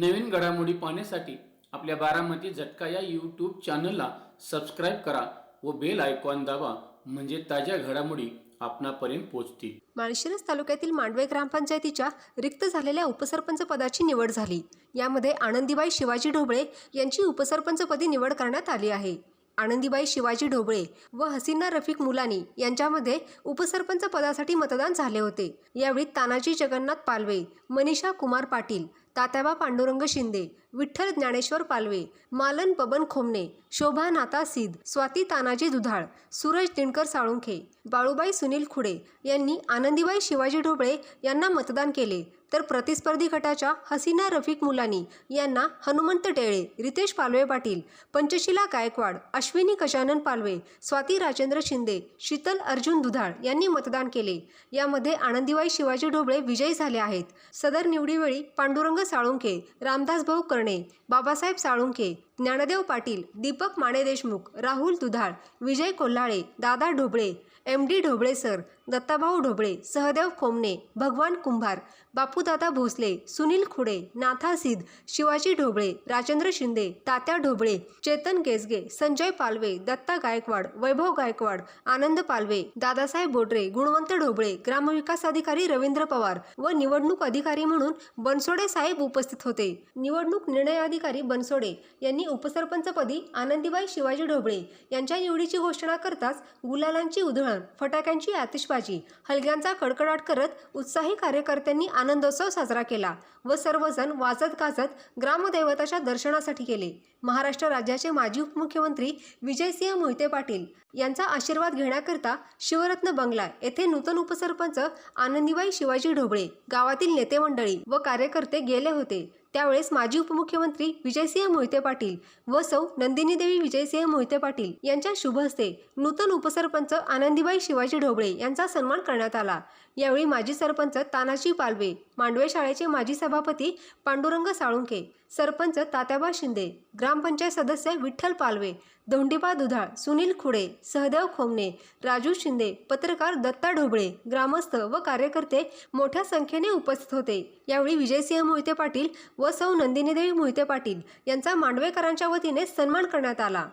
नवीन घडामोडी पाहण्यासाठी आपल्या बारामती झटका या यूट्यूब चॅनलला सबस्क्राईब करा व बेल आयकॉन दाबा म्हणजे ताज्या घडामोडी आपणापर्यंत पोहोचतील. माळशिरस तालुक्यातील मांडवे ग्रामपंचायतीच्या रिक्त झालेल्या उपसरपंच पदाची निवड झाली. यामध्ये आनंदीबाई शिवाजी ढोबळे यांची उपसरपंचपदी निवड करण्यात आली आहे. आनंदीबाई शिवाजी ढोबळे व हसीना रफिक मुलानी यांच्यामध्ये उपसरपंच पदासाठी मतदान झाले होते. यावेळी तानाजी जगन्नाथ पालवे मनीषा कुमार पाटील तात्याबा पांडुरंग शिंदे विठ्ठल ज्ञानेश्वर पालवे मालन बबन खोमणे शोभा नाता सिद स्वाती तानाजी दुधाळ सूरज दिनकर साळुंखे बाळूबाई सुनील खुडे यांनी आनंदीबाई शिवाजी ढोबळे यांना मतदान केले. तर प्रतिस्पर्धी गटाच्या हसीना रफिक मुलानी यांना हनुमंत टेळे रितेश पालवे पाटील पंचशिला गायकवाड अश्विनी गजानन पालवे स्वाती राजेंद्र शिंदे शीतल अर्जुन दुधाळ यांनी मतदान केले. यामध्ये आनंदीबाई शिवाजी ढोबळे विजयी झाले आहेत. सदर निवडीवेळी पांडुरंग साळुंखे रामदास भाऊ कर्णे. Babasaheb Salunkhe Dnyandev Patil Deepak Mane Deshmukh Rahul Dudhal Vijay Kolhale Dada Dhoble M D Dhoble sir Dattabhau Dhoble Sahadev Khomne Bhagwan Kumbhar Bapudada Bhosale Sunil Khude नाथा सिद्ध शिवाजी ढोबळे राजेंद्र शिंदे तात्या ढोबळे चेतन गेसगे संजय पालवे दत्ता गायकवाड वैभव गायकवाड आनंद पालवे दादासाहेब बोडरे गुणवंत ढोबळे ग्रामविकास अधिकारी रवींद्र पवार व निवडणूक अधिकारी म्हणून बनसोडे साहेब उपस्थित होते. निवडणूक निर्णय अधिकारी बनसोडे यांनी उपसरपंचपदी आनंदीबाई शिवाजी ढोबळे यांच्या निवडीची घोषणा करताच गुलालांची उधळण फटाक्यांची आतिषबाजी हलग्यांचा कडकडाट करत उत्साही कार्यकर्त्यांनी आनंदोत्सव साजरा केला व सर्वजण वाजत गाजत ग्रामदैवताच्या दर्शनासाठी गेले. महाराष्ट्र राज्याचे माजी उपमुख्यमंत्री विजयसिंह मोहिते पाटील यांचा आशीर्वाद घेण्याकरता शिवरत्न बंगला येथे नूतन उपसरपंच आनंदीबाई शिवाजी ढोबळे गावातील नेते मंडळी व कार्यकर्ते गेले होते. त्यावेळेस माजी उपमुख्यमंत्री विजयसिंह मोहिते पाटील व सौ नंदिनीदेवी विजयसिंह मोहिते पाटील यांच्या शुभ हस्ते नूतन उपसरपंच आनंदीबाई शिवाजी ढोबळे यांचा सन्मान करण्यात आला. यावेळी माजी सरपंच तानाजी पालवे मांडवे शाळेचे माजी सभापती पांडुरंग साळुंके सरपंच तात्याबा शिंदे ग्रामपंचायत सदस्य विठ्ठल पालवे धोंडीबा दुधाळ सुनील खुडे सहदेव खोमणे राजू शिंदे पत्रकार दत्ता ढोबळे ग्रामस्थ व कार्यकर्ते मोठ्या संख्येने उपस्थित होते. यावेळी विजयसिंह मोहिते पाटील व सौ नंदिनीदेवी मोहिते पाटील यांचा मांडवेकरांच्या वतीने सन्मान करण्यात आला.